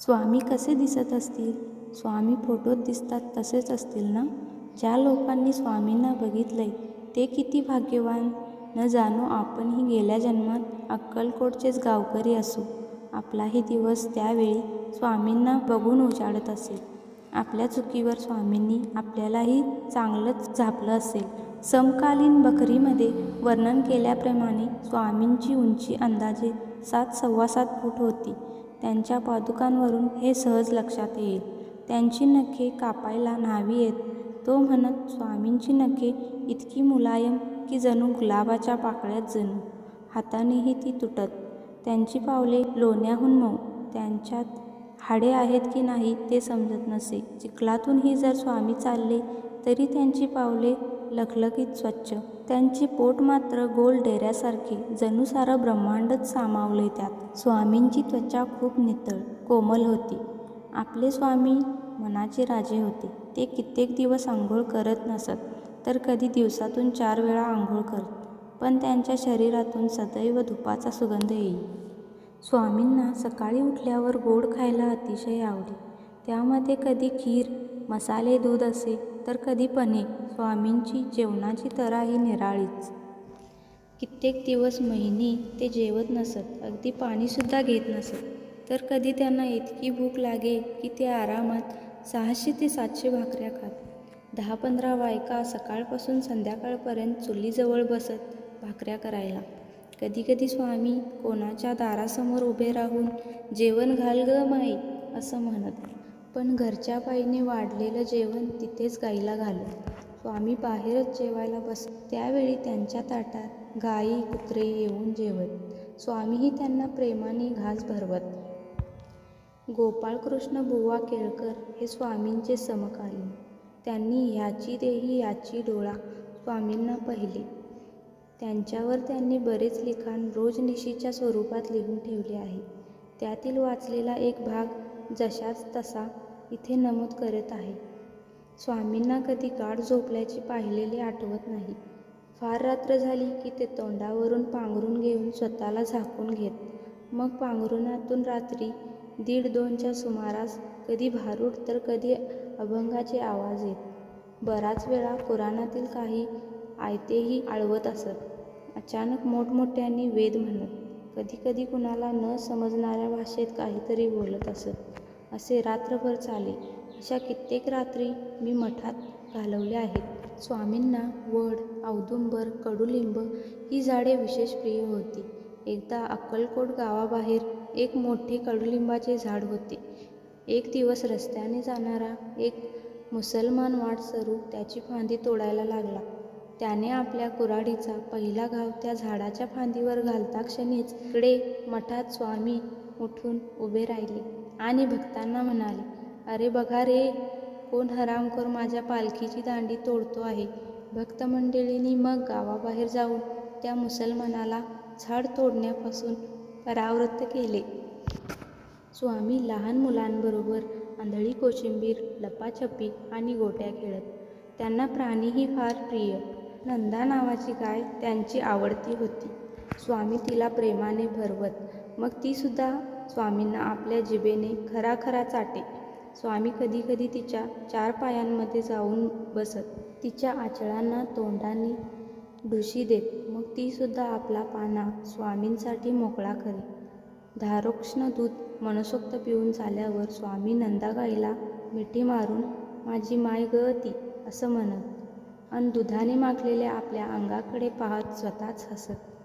स्वामी कसे दिसत असतील? स्वामी फोटोत दिसतात तसेच असतील ना? ज्या लोकांनी स्वामींना बघितलंय ते किती भाग्यवान. न जाणो आपणही गेल्या जन्मात अक्कलकोटचेच गावकरी असू. आपलाही दिवस त्यावेळी स्वामींना बघून उजाडत असेल. आपल्या चुकीवर स्वामींनी आपल्यालाही चांगलंच झापलं असेल. समकालीन बखरीमध्ये वर्णन केल्याप्रमाणे स्वामींची उंची अंदाजे सात सव्वा सात फूट होती. त्यांच्या पादुकांवरून हे सहज लक्षात येईल. त्यांची नखे कापायला न्हावी येत. तो म्हणत स्वामींची नखे इतकी मुलायम की जणू गुलाबाच्या पाकळ्यात जणू. हातानेही ती तुटत. त्यांची पावले लोण्याहून मऊ. त्यांच्यात हाडे आहेत की नाही ते समजत नसे. चिखलातूनही जर स्वामी चालले तरी त्यांची पावले लखलखीत स्वच्छ. त्यांची पोट मात्र गोल डेऱ्यासारखे जणू सारं ब्रह्मांडच सामावले त्यात. स्वामींची त्वचा खूप नितळ कोमल होती. आपले स्वामी मनाचे राजे होते. ते कित्येक दिवस आंघोळ करत नसत तर कधी दिवसातून चार वेळा आंघोळ करत. पण त्यांच्या शरीरातून सदैव धुपाचा सुगंध येईल स्वामींना सकाळी उठल्यावर गोड खायला अतिशय आवडी. त्यामध्ये कधी खीर मसाले दूध असे तर कधी पनीर. स्वामींची जेवणाची तरा ही निराळीच. कित्येक दिवस महिने ते जेवत नसत अगदी पाणीसुद्धा घेत नसत. तर कधी त्यांना इतकी भूक लागे की ते आरामात सहाशे ते सातशे भाकऱ्या खात. दहा पंधरा बायका सकाळपासून संध्याकाळपर्यंत चुलीजवळ बसत भाकऱ्या करायला. कधीकधी स्वामी कोणाच्या दारासमोर उभे राहून जेवण घाल ग माई असं म्हणत. पण घरच्या बाईने वाढलेलं जेवण तिथेच गाईला घालत स्वामी बाहेरच जेवायला बस त्यावेळी त्यांच्या ताटात गाई कुत्रे येऊन जेवत. स्वामीही त्यांना प्रेमाने घास भरवत. गोपाळकृष्ण बुवा केळकर हे स्वामींचे समकालीन. त्यांनी ह्याची देही याची डोळा स्वामींना पाहिले. त्यांच्यावर त्यांनी बरेच लिखाण रोजनिशीच्या स्वरूपात लिहून ठेवले आहे. त्यातील वाचलेला एक भाग जशाच तसा इथे नमूद करत आहे. स्वामींना कधी गाढ झोपल्याची पाहिलेली आठवत नाही. फार रात्र झाली की ते तोंडावरून पांघरून घेऊन स्वतःला झाकून घेत. मग पांघरुणातून रात्री दीड दोनच्या सुमारास कधी भारूड तर कधी अभंगाचे आवाज येत. बराच वेळा कुराणातील काही आयतेही आळवत असत. अचानक मोठमोठ्यांनी वेद म्हणत कधीकधी कुणाला न समजणाऱ्या भाषेत काहीतरी बोलत असत. असे रात्रभर चाले. अशा कित्येक रात्री मी मठात घालवल्या आहेत. स्वामींना वड औदुंबर कडुलिंब ही झाडे विशेष प्रिय होती. एकदा अक्कलकोट गावाबाहेर एक मोठे कडुलिंबाचे झाड होते. एक दिवस रस्त्याने जाणारा एक मुसलमान वाटसरू त्याची फांदी तोडायला लागला. त्याने आपल्या कुऱ्हाडीचा पहिला घाव त्या झाडाच्या फांदीवर घालता क्षणीच इकडे मठात स्वामी उठून उभे राहिले आणि भक्तांना म्हणाले अरे बघा रे कोण हरामखोर माझ्या पालखीची दांडी तोडतो आहे. भक्त मंडळींनी मग गावाबाहेर जाऊन त्या मुसलमानाला झाड तोडण्यापासून परावृत्त केले. स्वामी लहान मुलांबरोबर आंधळी कोशिंबीर लपाछपी आणि गोट्या खेळत. त्यांना प्राणीही फार प्रिय. नंदा नावाची गाय त्यांची आवडती होती. स्वामी तिला प्रेमाने भरवत. मग तीसुद्धा स्वामींना आपल्या जिभेने खरा खरा चाटे. स्वामी कधी कधी तिच्या चार पायांमध्ये जाऊन बसत. तिच्या आचळांना तोंडाने ढुशी देत. मग तीसुद्धा आपला पाना स्वामींसाठी मोकळा करी धारोक्ष्ण दूध मनसोक्त पिऊन झाल्यावर स्वामी नंदागाईला मिठी मारून माझी माय ग ती असं म्हणत. अन दुधाने माखलेल्या आपल्या अंगाकडे पाहत स्वतःच हसत.